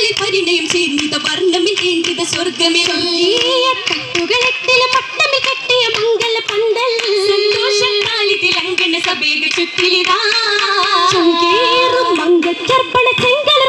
വർണങ്ങളിൽ പരിണയം ചെയ്ത വർണമിൽ വേണ്ടിത സ്വർഗമേ. തട്ടുകളെട്ടിലും പട്ടമിൽ കെട്ടിയ മംഗള പന്തൽ. സന്തോഷം കാലിത്തിൽ അങ്കണ സഭയക ചുറ്റിലിതാ. മംഗ മംഗളർപ്പണ ചെങ്കളർ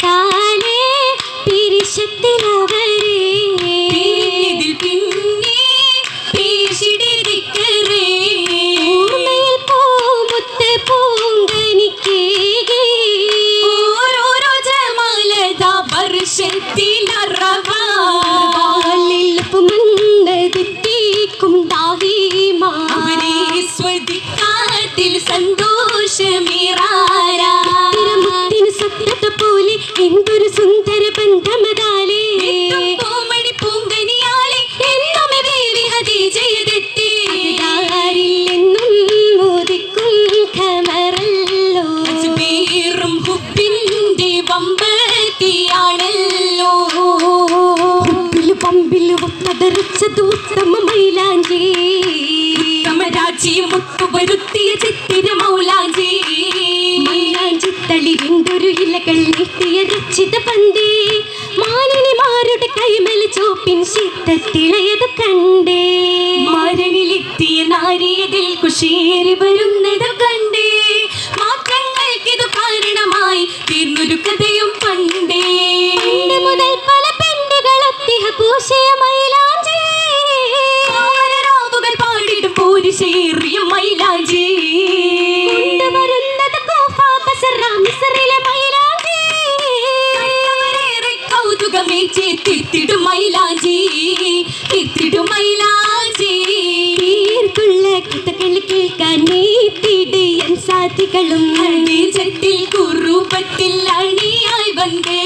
കാലേ പിരിശത്തിലവരെ പിരിഞ്ഞതിൽ പിന്നെ പേശിടിരിക്കറേ ഓർമ്മയിൽ പൂമുത്ത് പൂങ്കനിക്കേകി ഓരോരോ ജമാലത വർഷത്തിലറവാ വാലിൽപ്പുമന്നതെത്തിക്കും എന്തൊരു സുന്ദര ബന്ധമതാലേ? പൂമണി പൂങ്കനിയാലെ എന്നുമേ ബീവി ഹദീജയതെത്തി അതിലാരില്ലെന്നും മോദിക്കും ഖമറല്ലോ. അജ്മീറും ഹുബിന്റെ വമ്പത്തിയാണല്ലോ ഹുബിൽ പമ്പിലു ഉത്തമ മൈലാഞ്ചി ചിത്തിര പന്തേ മാനിനിമാരുടെ കൈമേൽ ചോപ്പിൻ ശീത്തത്തിളയത് കണ്ടേ. മരണിലെത്തിയ നാരിയതിൽ കുശേരി വരുന്നത് കണ്ടേ. മാറ്റങ്ങൾക്കിതു കാരണമായി തീർന്നൊരു കഥയും പണ്ടേ. മുതൽ പല പെണ്ണുകൾ ഒത്തിഹ പൂശയ മൈലാഞ്ചി പാടിടും പോരിശേറിയ മൈലാജി பேச்சு தித்திடு மயிலாஜி தித்திடு மயிலாஜி நீர்க்குள்ள கிட்டகளுக்கு கண்ணீத்திடு என் சாத்திகளும். அணி செட்டில் குருபத்தில் அணியாய் வந்தே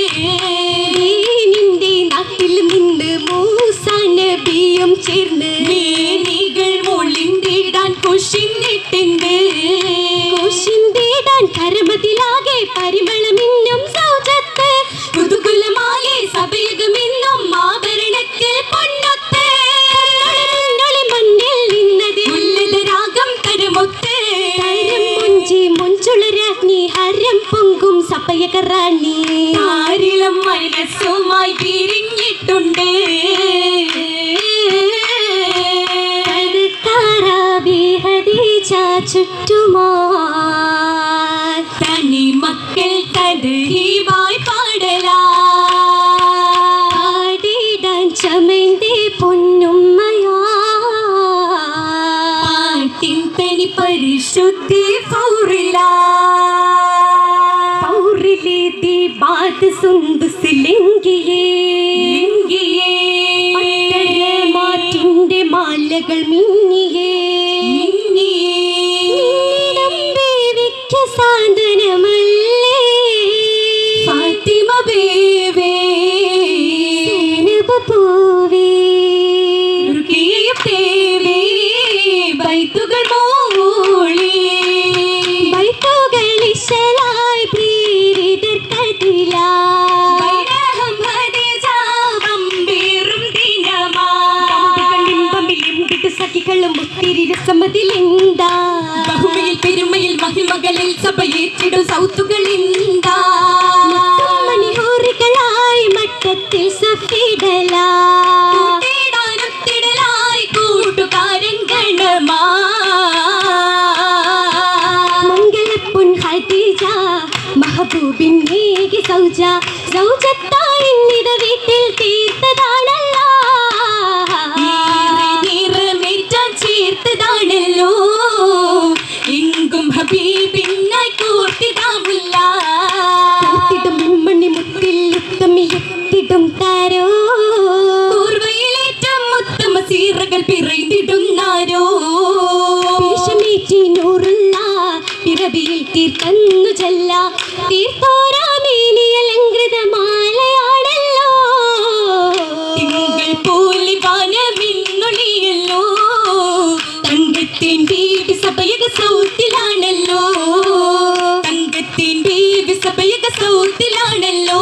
പൊങ്കും സപ്പയകറാണി ആരിളം മനസ്സുമായി പിരിഞ്ഞിട്ടുണ്ട് ചുറ്റുമാ തനി മക്കൾ തദ്ഹീബായി പാടലാ. പാടിടാൻ ചമൈന്തേ പൊന്നുമ്മയാ. പാട്ടിൻ തനി പരിശുദ്ധി ഫൗറിലാ പൗറിലെ ദീപാത് സുന്ദുസിലിംഗിയേ ലിംഗിയേ. മാറ്റിന്റെ മാലകൾ മിന്നിയേ. മിന്നിയേ. നിന്നിടം ബഹുമയിൽ പെരുമയിൽ മഹിമകളിൽ സഭയേറ്റിടും സൗത്തുകളിന്താ മണിഹൂറികളായി മട്ടത്തിൽ സഫിടലാ. ഹദീജ മംഗലപ്പൊൻ ഖദീജ മഹബൂബിൻ സൗജ സൗജത്തായി ചിറകൾ പിറയിടുന്നാരോ ൂറുള്ള പിറവിയിൽ തീർത്തെന്നു ചെല്ല. തീർത്തോരാമേനിയലങ്കൃതമാലയാണല്ലോ തിങ്കൾ പോലെ വനമിന്നുളിയല്ലോ. തങ്കത്തിൻ വീട് സഭയക സൗത്തിലാണല്ലോ. തങ്കത്തിൻ വീട് സഭയക സൗത്തിലാണല്ലോ.